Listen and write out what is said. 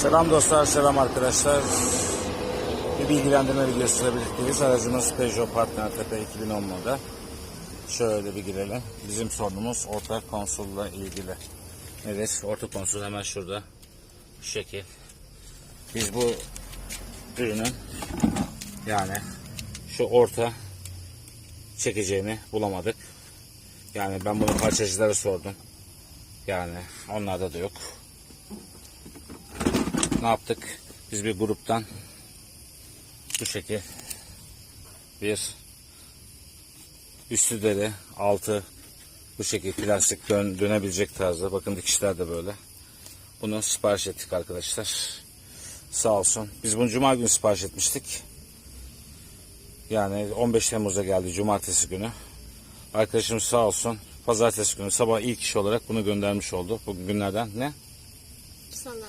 Selam dostlar, selam arkadaşlar. Bir bilgilendirme videosuyla birlikteyiz. Aracımız Peugeot Partner Tepe 2010 model. Şöyle bir girelim. Bizim sorunumuz orta konsolla ilgili. Evet, orta konsol hemen şurada. Şu şekil. Biz bu ürünün yani şu orta çekeceğini bulamadık. Yani ben bunu parçacılara sordum. Yani onlarda da yok. Ne yaptık? Biz bir gruptan bu şekil bir üstü deri altı bu şekil plastik dön, dönebilecek tarzda. Bakın dikişler de böyle. Bunu sipariş ettik arkadaşlar. Sağ olsun. Biz bunu cuma günü sipariş etmiştik. Yani 15 Temmuz'da geldi cumartesi günü. Arkadaşımız sağ olsun. Pazartesi günü sabah ilk iş olarak bunu göndermiş oldu. Bugün günlerden ne? Sana.